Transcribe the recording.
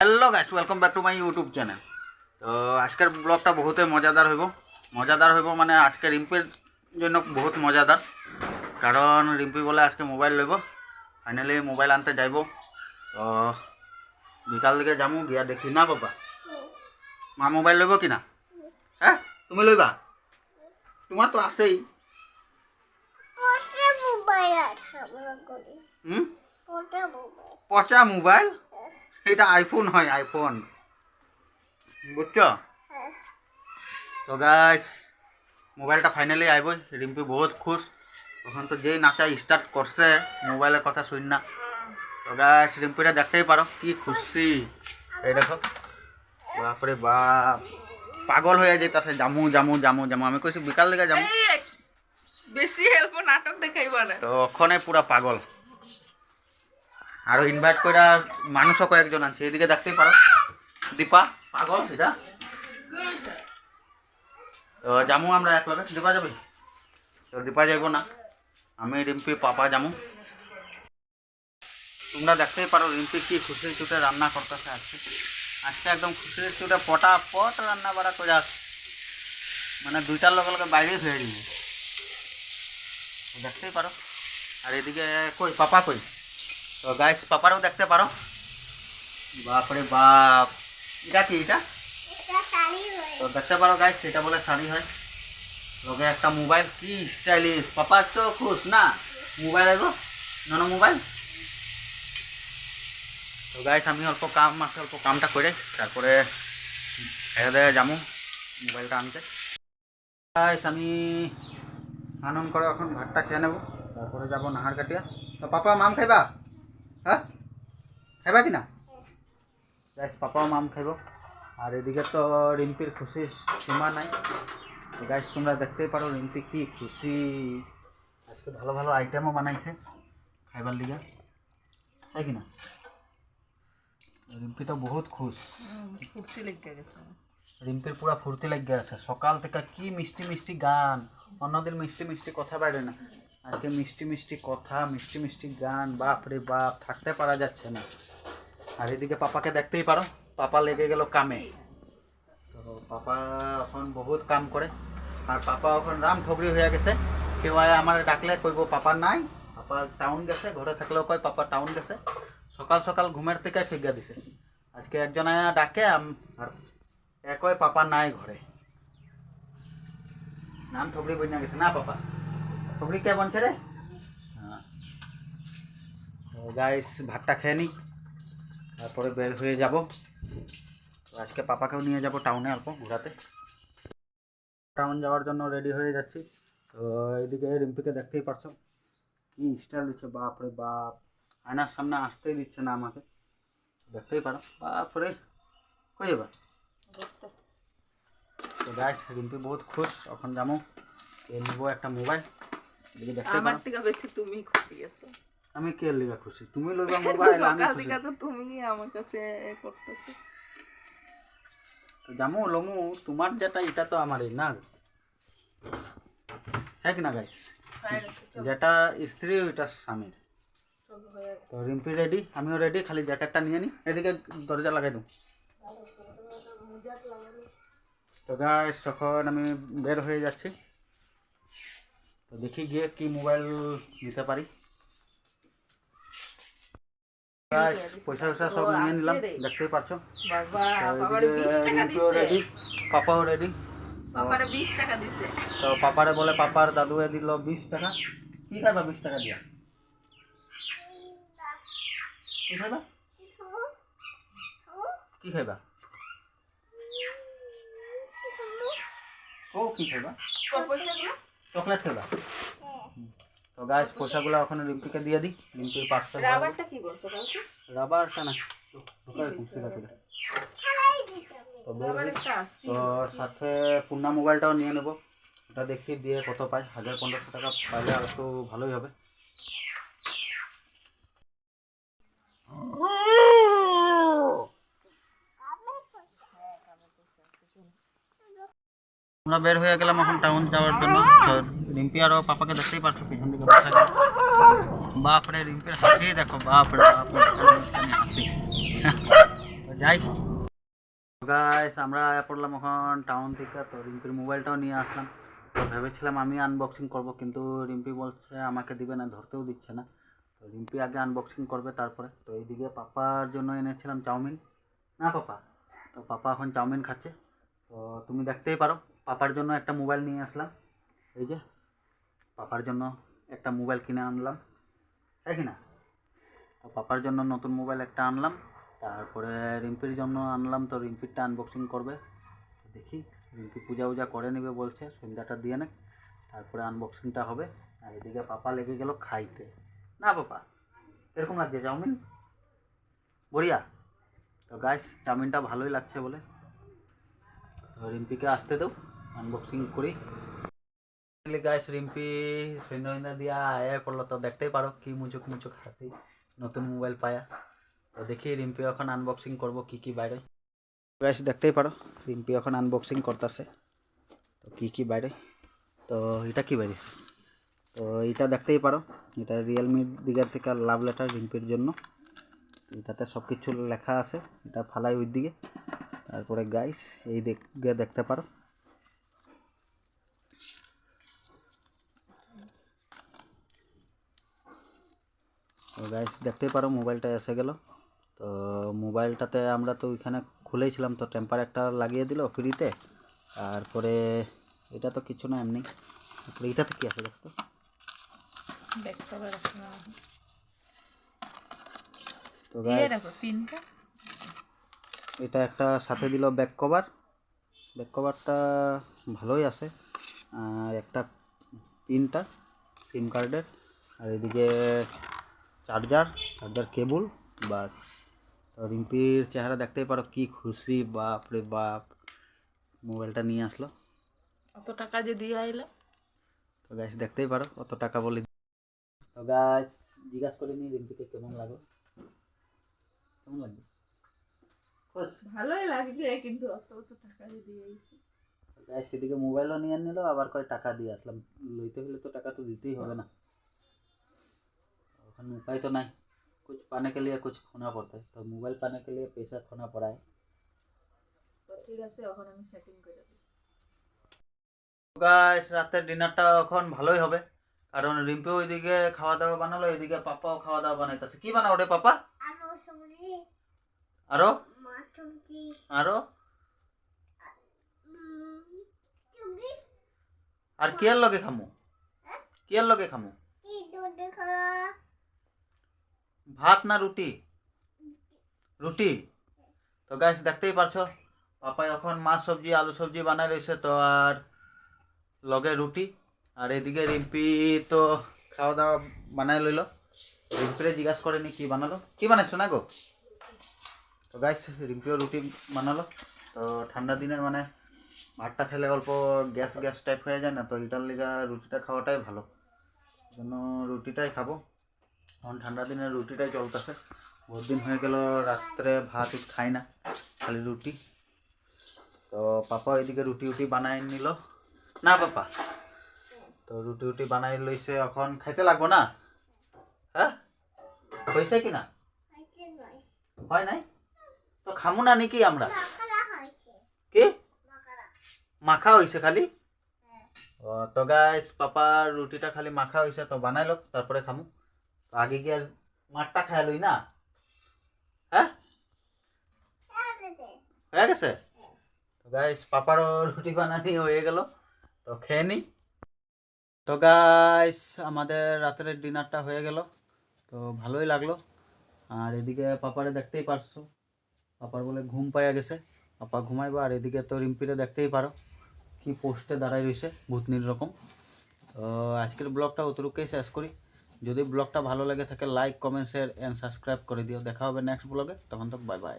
Hello guys welcome back to my YouTube channel তো আজকের ব্লগটা বহুতই মজাদার হইব। মজাদার হইব মানে আজকে রিম্পির জন্য বহুত মজাদার। কারণ রিম্পি বলে আজকে মোবাইল লইব। ফাইনালি মোবাইল আনতে যাইব। তো বিকাল দিকে যামু গিয়া দেখি না বাবা মা মোবাইল লইব কি না হ্যাঁ তুমি লইবা। তোমার তো আছেই। পচা মোবাইল এটা আইফোন হয় আইফোন বুঝছ? তো গাইস মোবাইলটা ফাইনালি আইব রিম্পি বহুত খুশ। তখন তো যেই নাচা স্টার্ট করছে মোবাইলের কথা শুন না। তো গাইস রিম্পিটা দেখতেই পারো কি খুশি। এই দেখো। বাপরে বাপ। পাগল হয়ে যেতেছে জামু জামু জামু জামু। আমি কইছি বিকাল দিকে এই, বেশি হেল্প নাটক দেখাইবা না। তো ওখানে পুরা পাগল। আরও ইনভাইট করে মানুষও কয়েকজন আছে এদিকে দেখতেই পারো। দীপা, পাগল, এটা? তো যামু আমরা এক লগে দীপা যাবে? তো দীপা যাইব না। আমি রিম্পি, পাপা যামু তোমরা দেখতেই পারো রিম্পি কি খুশির চুটে রান্না করতেছে আজকে। আজকে একদম খুশির চুটে পটা পট রান্না বাড়া করে আস মানে দুইটার লগে লগে বাইরে যাবে তো দেখতেই পারো। আর এদিকে কই? পাপা কই? তো গাইস পাপারও দেখতে পারো। বাপরে বাপ। এটা কি এটা? তো দেখতে পারো গাইস এটা বলে শাড়ি হয়। লগে একটা মোবাইল কি স্টাইলিশ পাপা তো খুশ না? মোবাইল আইব নন মোবাইল তো গাইস আমি অল্প কাম আছে অল্প কামটা করে তারপরে দেয়ে যাব মোবাইলটা আনতে। গাইস আমি স্নান করে এখন ভাতটা খেয়ে নেব তারপরে যাব নাহার কাটিয়া তো পাপা মাম খাইবা? হ্যাঁ? খাইবা কি না? গাইস পাপাও মাম খাইব। আর এদিকে তো রিম্পির খুশির সীমা নাই। গাইস তোমরা দেখতেই পারো রিম্পি কি খুশি। আজকে ভালো ভালো আইটেমও বানাইছে খাইবার লিগে। তাই কি না? রিম্পি তো বহুত খুশ। ফুর্তি লেগে গেছে। রিম্পির পুরা ফুর্তি লাগিয়ে আছে। সকাল থেকে কি মিষ্টি মিষ্টি গান। অন্যদিন মিষ্টি মিষ্টি কথা বাইরে না। আজকে মিষ্টি মিষ্টি কথা, মিষ্টি মিষ্টি গান, বাপ রে বাপ, থাকতে পারা যাচ্ছে না। আর এদিকে পাপাকে দেখতেই পারো, পাপা লেগে গেল কামে। তো পাপা এখন বহুত কাম করে, আর পাপা এখন রাম ঠগরি হয়ে গেছে। কেউ আয় আমার ডাকলে কইব, পাপা নাই, পাপা টাউন গেছে, ঘরে থাকলেও কয়, পাপা টাউন গেছে। সকাল সকাল ঘুমের থেকে ঠিকা দিছে। আজকে একজন আয়া ডাকে আর এ কয়, পাপা নাই ঘরে। নাম ঠগরি বইনা গেছে না, পাপা? ঠগরি কে বনছে রে? হ্যাঁ। গাইস ভাতটা খেয়ে নিই তারপরে বের হয়ে যাব। তো আজকে পাপাকেও নিয়ে যাব টাউনে অল্প ঘোরাতে। টাউন যাওয়ার জন্য রেডি হয়ে যাচ্ছি। তো এইদিকে রিম্পিকে দেখতেই পারছ। কি স্টাইল দিচ্ছে বাপ রে বাপ। আয়নার সামনে আসতেই দিচ্ছে না আমাকে। দেখতেই পারো। বাপ রে কই যাবা তো গাইস রিম্পি বহুত খুশ। এখন যাব। এ নিবো একটা মোবাইল আমার থেকে বেশি তুমি খুশি আছো। আমি কে লিগা খুশি? তুমি লইবা মোবাইল আমি সকাল খুশি। থেকে তো তুমি আমার কাছে করতেছো। তো জামু লমু তোমার যেটা এটা তো আমারই না? হ্যাঁ না গাইস যেটা স্ত্রী ওইটা স্বামীর। তো রিম্পি রেডি আমিও রেডি খালি জ্যাকেটটা নিয়ে নিই এদিকে দরজা লাগাই দিই তো গাইস তখন আমি বের হয়ে যাচ্ছি। তো দেখি গিয়ে কি মোবাইল নিতে পারি। পয়সা পয়সা সব নিয়ে নিলাম দেখতেই পারছ। বাবা তো বাবারে এদিকে 20 টাকা রিম্পিও দিছে। রেডি পাপাও রেডি বাবারে 20 টাকা দিছে। তো পাপারে বলে পাপার দাদুয়ে দিল বিশ টাকা। কি খাইবা বিশ টাকা দিয়া? কি খাইবা? কি খাইবা? ও কি খাইবা? চকলেট খাইবা তো গাছ পয়সাগুলো ওখানে রিম্পিকে দিয়ে দিই। রিম্পির পার্সেল রাবারটা কি কালকে রাবারটা না তো সাথে পূর্ণা মোবাইলটাও নিয়ে নেব। ওটা দেখি দিয়ে কত পাই হাজার পনেরোশো টাকা পাইলে আর একটু ভালোই হবে। আমরা বের হয়ে গেলাম এখন টাউন যাওয়ার জন্য। তো রিম্পি আর পাপাকে দেখতেই পারছ পিছন দিকে বসে গেছে বাপ রে রিম্পির হাসি দেখো বাপ রে বাপ রে, হাসি যাই গাইস আমরা পড়লাম এখন টাউন থেকে তো রিম্পির মোবাইলটাও নিয়ে আসলাম। তো ভেবেছিলাম আমি আনবক্সিং করব কিন্তু রিম্পি বলছে আমাকে দিবে না ধরতেও দিচ্ছে না। তো রিম্পি আগে আনবক্সিং করবে তারপরে। তো এইদিকে পাপার জন্য এনেছিলাম চাউমিন। না পাপা। তো পাপা এখন চাউমিন খাচ্ছে। তো তুমি দেখতেই পারো। পাপার জন্য একটা মোবাইল নিয়ে আসলাম। এই যে, পাপার জন্য একটা মোবাইল কিনে আনলাম। তাই কি না? তো পাপার জন্য নতুন মোবাইল একটা আনলাম। তারপরে রিম্পির জন্য আনলাম। তো রিম্পিরটা আনবক্সিং করবে। দেখি, রিম্পি পূজা উজা করে নেবে বলছে, সন্ধ্যাটা দিয়ে নে। তারপরে আনবক্সিংটা হবে। আর এদিকে পাপা লেগে গেল খাইতে। না পাপা, এরকম লাগছে চাউমিন? বড়িয়া। তো গাছ চাউমিনটা ভালোই লাগছে বলে। তো রিম্পিকে আসতে দাও। আনবক্সিং করি। গাছ রিম্পি সন্ধ্যা দিয়া আয়া পড়ল তো দেখতেই পারো কি মুচুক মুচুক হাসি, নতুন মোবাইল পায়া। তো দেখি রিম্পি এখন আনবক্সিং করব, কি কি বাইরে গাইস দেখতেই পারো রিম্পি এখন আনবক্সিং করতেছে। তো কি কি বাইরে তো এটা কি বাইরেছে তো এটা দেখতেই পারো, এটা রিয়েলমির দিকের থেকে লাভ লেটার রিম্পির জন্য। এটাতে সব কিছু লেখা আছে, এটা ফালাই ওই দিকে তারপরে গাইস এই দিকে দেখতে পারো। তো গাইস দেখতেই পারো মোবাইলটা এসে গেল। তো মোবাইলটাতে আমরা তো ওইখানে খুলেছিলাম তো টেম্পার একটা লাগিয়ে দিল ফ্রিতে তারপরে এটা তো কিছু না এমনি। তারপরে এটাতে কি আছে দেখতো? তো এটা একটা সাথে দিল ব্যাক কভার ব্যাক কভারটা ভালোই আছে। আর একটা পিনটা সিম কার্ডের আর এদিকে চার্জার চার্জার কেবল বাস। তো রিম্পির চেহারা দেখতেই পারো কি খুশি বাপ রে বাপ। মোবাইলটা নিয়ে আসলো। অত টাকা যে দিয়ে আইলা? তো গাছ দেখতেই পারো কত টাকা বলে তো গাছ জিজ্ঞাসা করিনি রিম্পিকে কেমন লাগল। কেমন লাগবে খুশ ভালোই লাগছে কিন্তু অত অত টাকা যে দিয়ে আইছি। গাইস সেদিকে মোবাইলও নিয়ে নিল আবার কয় টাকা দিয়ে আসলাম। লইতে হলে তো টাকা তো দিতেই হবে না। ওখানে उपाय तो नहीं कुछ पाने के लिए कुछ खोना पड़ता है तो मोबाइल पाने के लिए पैसा खोना पड़ा है তো ঠিক আছে এখন আমি সেটিং করে দিই গাইস রাতের ডিনারটা এখন ভালোই হবে কারণ রিম্পি ওইদিকে খাওয়া দাওয়া বানালো এদিকে পাপাও খাওয়া দাওয়া বানাইতেছে কি বানাও রে পাপা আলু সবজি আরো মাছ সবজি আরো উম, সবজি আর কি আর লগে খামু কি আর লগে খামু কি দুধ খাওয়া ভাত না রুটি? রুটি? তো গাছ দেখতেই পারছ পাপাই এখন মাছ সবজি, আলু সবজি বানাই রয়েছে তো আর লগে রুটি। আর এদিকে রিম্পি তো খাওয়া দাওয়া বানাই লইল। রিম্পিরে জিজ্ঞাসা করেনি কি বানালো? কি বানাইছো না গো? তো গাছ রিম্পিও রুটি বানালো। তো ঠান্ডা দিনের মানে ভাতটা খেলে অল্প গ্যাস গ্যাস টাইপ হয়ে যায় না, তো এটার লিগা রুটিটা খাওয়াটাই ভালো। জন্য রুটিটাই খাব। এখন ঠান্ডা দিনে রুটিটাই চলতেছে। বহুত দিন হয়ে গেল রাত্রে ভাত খাই না খালি রুটি। তো পাপা এদিকে রুটি উটি বানাই নিল। না পাপা। তো রুটি উটি বানাই লইছে এখন খাইতে লাগবো না? হ্যাঁ? হয়েছে কি না? হয় নাই? তো খামু না নাকি আমরা? কি? মাখা হয়েছে খালি? ও তো গাইস পাপার রুটিটা খালি মাখা হয়েছে তো বানাই লোক তারপরে খামু। আগে কি আর মাঠটা লই না? হ্যাঁ? হয়ে গেছে? তো গাইস পাপারও রুটি বানানি হয়ে গেল, তো খেয়ে নি। তো গাইস আমাদের রাতের ডিনারটা হয়ে গেল, তো ভালোই লাগল। আর এদিকে পাপারে দেখতেই পারছ, পাপার বলে ঘুম পাইয়া গেছে। পাপা ঘুমাইবো, আর এদিকে তো রিম্পিরে দেখতেই পারো, কি পোস্টে দাঁড়াই রয়েছে ভূতনির রকম। তো আজকের ব্লগটা অতটুকুই শেষ করি। যদি ব্লগটা ভালো লাগে থাকে like comment share and subscribe করে দিও। দেখা হবে নেক্সট ব্লগে তখন তো বাই বাই